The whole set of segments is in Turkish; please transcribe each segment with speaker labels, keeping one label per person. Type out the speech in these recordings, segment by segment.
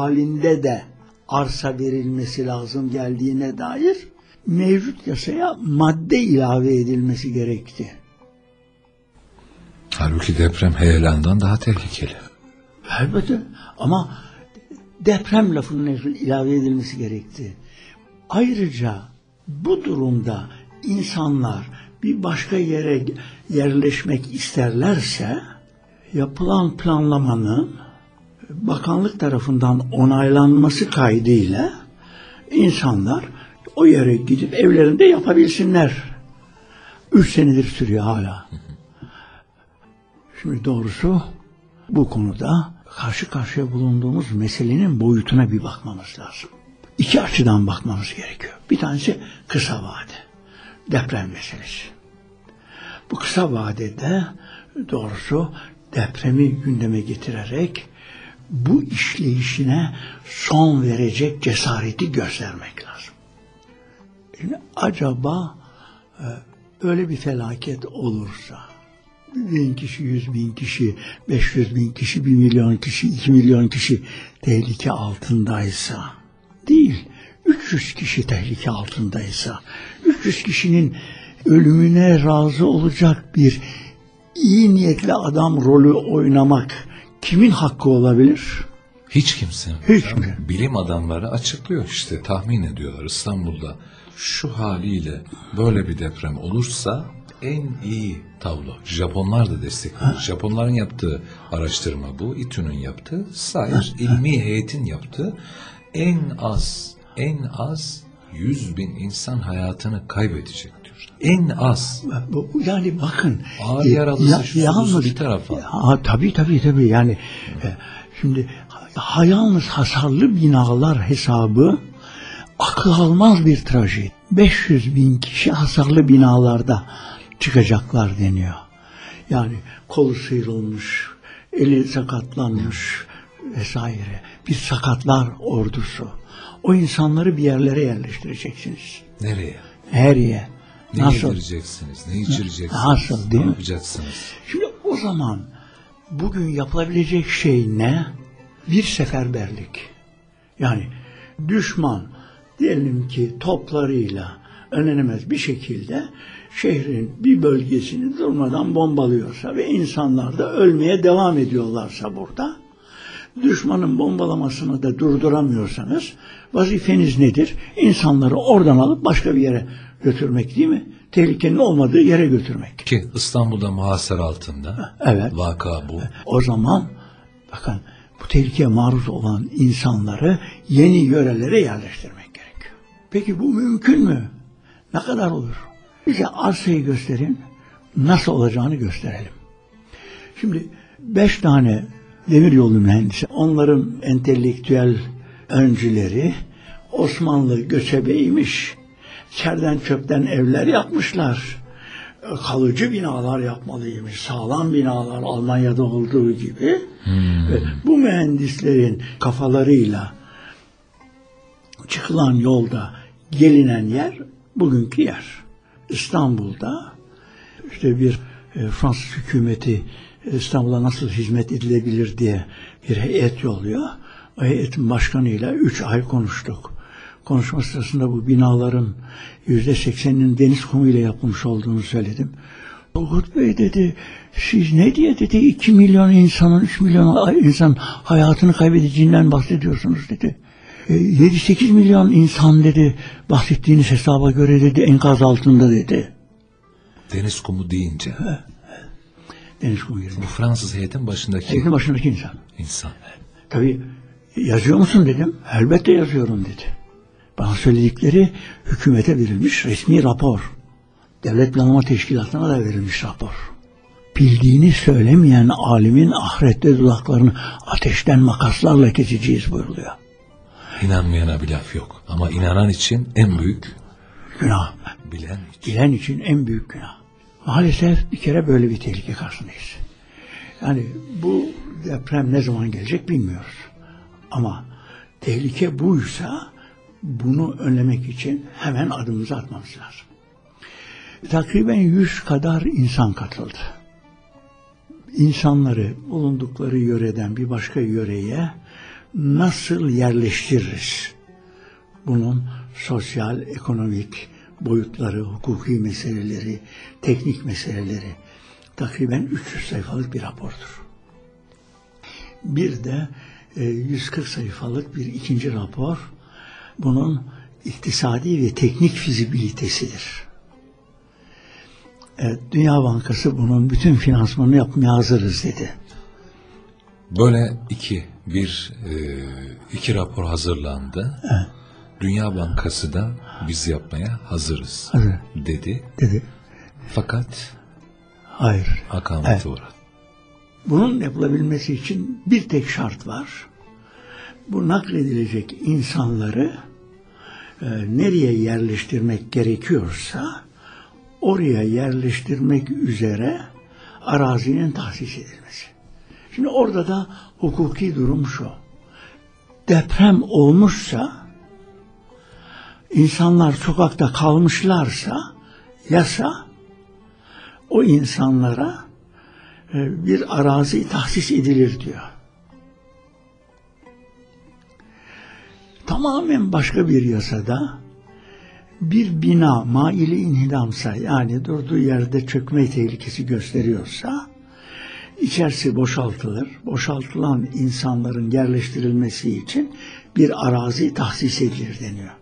Speaker 1: halinde de arsa verilmesi lazım geldiğine dair mevcut yasaya madde ilave edilmesi gerekti.
Speaker 2: Halbuki deprem heyelandan daha tehlikeli.
Speaker 1: Elbette ama deprem lafının ilave edilmesi gerekti. Ayrıca bu durumda insanlar bir başka yere yerleşmek isterlerse yapılan planlamanın bakanlık tarafından onaylanması kaydıyla insanlar o yere gidip evlerinde yapabilsinler. Üç senedir sürüyor hala. Şimdi doğrusu bu konuda karşı karşıya bulunduğumuz meselenin boyutuna bir bakmamız lazım. İki açıdan bakmamız gerekiyor. Bir tanesi kısa vade. Deprem meselesi. Bu kısa vadede doğrusu depremi gündeme getirerek bu işleyişine son verecek cesareti göstermek lazım. Şimdi acaba e, öyle bir felaket olursa bin kişi, yüz bin kişi, beş yüz bin kişi, bir milyon kişi, iki milyon kişi tehlike altındaysa değil, 300 kişi tehlike altındaysa, 300 kişinin ölümüne razı olacak bir iyi niyetli adam rolü oynamak kimin hakkı olabilir?
Speaker 2: Hiç kimse.
Speaker 1: Hiç mi?
Speaker 2: Bilim adamları açıklıyor işte tahmin ediyorlar İstanbul'da şu haliyle böyle bir deprem olursa en iyi tablo. Japonlar da destekliyor. Japonların yaptığı araştırma bu. İTÜ'nün yaptığı, sair ilmi heyetin yaptığı en az en az 100 bin insan hayatını kaybedecek. En az.
Speaker 1: Yani bakın.
Speaker 2: Ağır yaralısı şu yalnız, bir tarafa.
Speaker 1: Ha, tabii tabii tabii yani e, şimdi yalnız hasarlı binalar hesabı akıl almaz bir trajedi. 500 bin kişi hasarlı binalarda çıkacaklar deniyor. Yani kolu sıyrılmış, eli sakatlanmış vesaire. Bir sakatlar ordusu. O insanları bir yerlere yerleştireceksiniz.
Speaker 2: Nereye?
Speaker 1: Her yer.
Speaker 2: Ne Nasıl? yedireceksiniz? Ne içireceksiniz?
Speaker 1: Nasıl değil
Speaker 2: ne
Speaker 1: mi?
Speaker 2: yapacaksınız?
Speaker 1: Şimdi o zaman bugün yapılabilecek şey ne? Bir seferberlik. Yani düşman diyelim ki toplarıyla önlenemez bir şekilde şehrin bir bölgesini durmadan bombalıyorsa ve insanlar da ölmeye devam ediyorlarsa burada düşmanın bombalamasını da durduramıyorsanız vazifeniz nedir? İnsanları oradan alıp başka bir yere götürmek değil mi? Tehlikenin olmadığı yere götürmek.
Speaker 2: Ki İstanbul'da muhasır altında.
Speaker 1: Evet.
Speaker 2: Vaka bu.
Speaker 1: O zaman bakın bu tehlikeye maruz olan insanları yeni yörelere yerleştirmek gerekiyor. Peki bu mümkün mü? Ne kadar olur? Bize arsayı gösterin, nasıl olacağını gösterelim. Şimdi beş tane demiryolu mühendisi, onların entelektüel öncüleri Osmanlı göçebeymiş. Çerden çöpten evler yapmışlar. Kalıcı binalar yapmalıymış. Sağlam binalar Almanya'da olduğu gibi. Hmm. Ve bu mühendislerin kafalarıyla çıkılan yolda gelinen yer bugünkü yer. İstanbul'da işte bir e, Fransız hükümeti İstanbul'a nasıl hizmet edilebilir diye bir heyet yolluyor. O heyetin başkanıyla üç ay konuştuk. Konuşma sırasında bu binaların yüzde sekseninin deniz kumuyla yapılmış olduğunu söyledim. Turgut Bey dedi, siz ne diye dedi, iki milyon insanın, üç milyon insan hayatını kaybedeceğinden bahsediyorsunuz dedi. 7-8 e, milyon insan dedi, bahsettiğiniz hesaba göre dedi, enkaz altında dedi.
Speaker 2: Deniz kumu deyince.
Speaker 1: Deniz kumu girmiş.
Speaker 2: Bu Fransız heyetin başındaki.
Speaker 1: Heyetin başındaki insan.
Speaker 2: İnsan.
Speaker 1: Tabii yazıyor musun dedim. Elbette yazıyorum dedi. Bana söyledikleri hükümete verilmiş resmi rapor. Devlet Planlama Teşkilatı'na da verilmiş rapor. Bildiğini söylemeyen alimin ahirette dudaklarını ateşten makaslarla keseceğiz buyuruluyor.
Speaker 2: İnanmayana bir laf yok. Ama inanan için en büyük
Speaker 1: günah.
Speaker 2: Bilen için.
Speaker 1: Bilen için en büyük günah. Maalesef bir kere böyle bir tehlike karşısındayız. Yani bu deprem ne zaman gelecek bilmiyoruz. Ama tehlike buysa bunu önlemek için hemen adımımızı atmamız lazım. Takriben yüz kadar insan katıldı. İnsanları bulundukları yöreden bir başka yöreye nasıl yerleştiririz? Bunun sosyal, ekonomik boyutları, hukuki meseleleri, teknik meseleleri takriben 300 sayfalık bir rapordur. Bir de e, 140 sayfalık bir ikinci rapor bunun iktisadi ve teknik fizibilitesidir. Evet, Dünya Bankası bunun bütün finansmanını yapmaya hazırız dedi.
Speaker 2: Böyle iki, bir, e, iki rapor hazırlandı.
Speaker 1: Evet.
Speaker 2: Dünya Bankası da biz yapmaya hazırız
Speaker 1: Hazır.
Speaker 2: dedi.
Speaker 1: Dedi.
Speaker 2: Fakat
Speaker 1: Hayır.
Speaker 2: akamete
Speaker 1: Evet.
Speaker 2: uğradı.
Speaker 1: Bunun yapılabilmesi için bir tek şart var. Bu nakledilecek insanları e, nereye yerleştirmek gerekiyorsa oraya yerleştirmek üzere arazinin tahsis edilmesi. Şimdi orada da hukuki durum şu. Deprem olmuşsa insanlar sokakta kalmışlarsa yasa o insanlara e, bir arazi tahsis edilir diyor. Tamamen başka bir yasada bir bina maili inhidamsa yani durduğu yerde çökme tehlikesi gösteriyorsa içerisi boşaltılır. Boşaltılan insanların yerleştirilmesi için bir arazi tahsis edilir deniyor.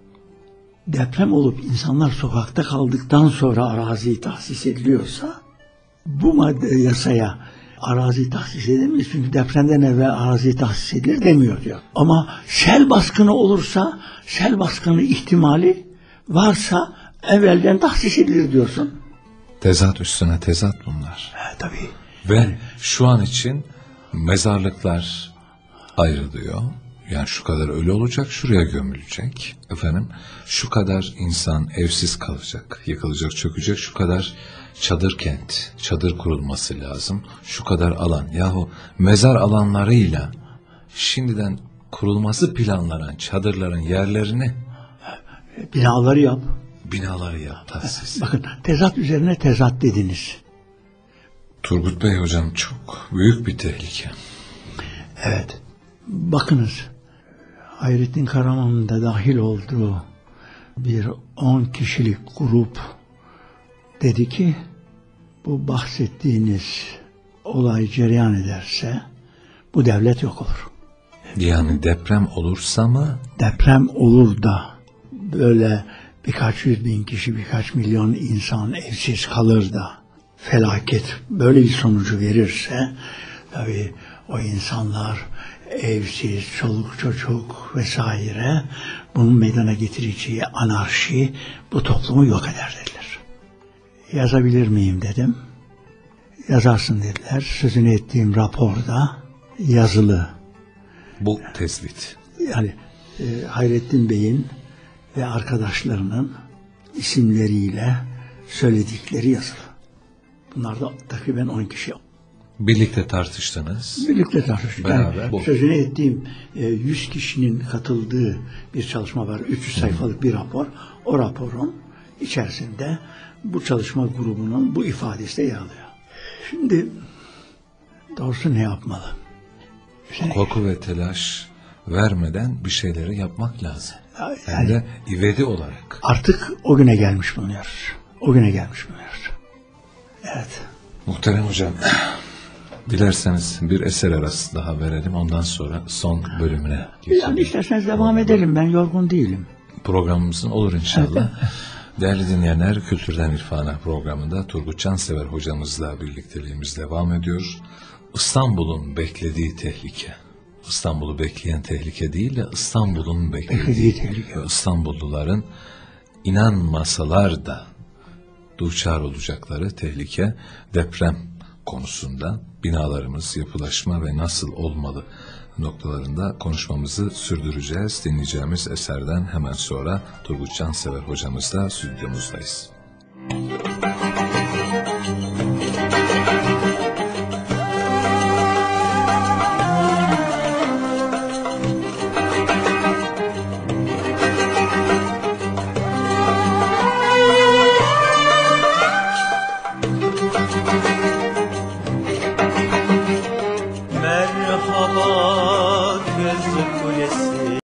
Speaker 1: Deprem olup insanlar sokakta kaldıktan sonra arazi tahsis ediliyorsa bu madde yasaya arazi tahsis edemeyiz. Çünkü depremden evvel arazi tahsis edilir demiyor diyor. Ama sel baskını olursa sel baskını ihtimali varsa evvelden tahsis edilir diyorsun.
Speaker 2: Tezat üstüne tezat bunlar.
Speaker 1: He, tabii.
Speaker 2: Ve şu an için mezarlıklar ayrılıyor. Yani şu kadar ölü olacak, şuraya gömülecek. Efendim, şu kadar insan evsiz kalacak, yıkılacak, çökecek. Şu kadar çadır kent, çadır kurulması lazım. Şu kadar alan. Yahu mezar alanlarıyla şimdiden kurulması planlanan çadırların yerlerini
Speaker 1: Binaları yap.
Speaker 2: binaları yap tahsis.
Speaker 1: Bakın tezat üzerine tezat dediniz.
Speaker 2: Turgut Bey hocam çok büyük bir tehlike.
Speaker 1: Evet. Bakınız. Hayrettin Karaman'ın da dahil olduğu bir 10 kişilik grup dedi ki bu bahsettiğiniz olay cereyan ederse bu devlet yok olur.
Speaker 2: Yani deprem olursa mı
Speaker 1: Deprem olur da böyle birkaç yüz bin kişi birkaç milyon insan evsiz kalır da felaket böyle bir sonucu verirse tabii o insanlar evsiz, çoluk çocuk vesaire bunun meydana getireceği anarşi bu toplumu yok eder dediler. Yazabilir miyim dedim. Yazarsın dediler. Sözünü ettiğim raporda yazılı.
Speaker 2: bu tespit?
Speaker 1: Yani e, Hayrettin Bey'in ve arkadaşlarının isimleriyle söyledikleri yazılı. Bunlar da takriben 10 kişi.
Speaker 2: Birlikte tartıştınız.
Speaker 1: Birlikte tartıştık.
Speaker 2: Beraber
Speaker 1: Yani
Speaker 2: bu.
Speaker 1: sözünü ettiğim e, 100 kişinin katıldığı bir çalışma var. 300 sayfalık bir rapor. O raporun içerisinde bu çalışma grubunun bu ifadesi de yer alıyor. Şimdi doğrusu ne yapmalı? Şimdi,
Speaker 2: Korku ve telaş vermeden bir şeyleri yapmak lazım.
Speaker 1: yani
Speaker 2: Hem de ivedi olarak.
Speaker 1: artık o güne gelmiş bulunuyoruz. O güne gelmiş bulunuyoruz. Evet.
Speaker 2: Muhterem hocam, dilerseniz bir eser arası daha verelim. Ondan sonra son bölümüne
Speaker 1: Yani
Speaker 2: geçelim.
Speaker 1: isterseniz devam edelim. Ben yorgun değilim.
Speaker 2: Programımızın olur inşallah. Değerli dinleyenler, Kültürden İrfana programında Turgut Cansever hocamızla birlikteliğimiz devam ediyor. İstanbul'un beklediği tehlike. İstanbul'u bekleyen tehlike değil de İstanbul'un beklediği,
Speaker 1: tehlike.
Speaker 2: İstanbulluların inanmasalar da duçar olacakları tehlike deprem konusunda binalarımız, yapılaşma ve nasıl olmalı noktalarında konuşmamızı sürdüreceğiz. Dinleyeceğimiz eserden hemen sonra Turgut Cansever hocamızla stüdyomuzdayız.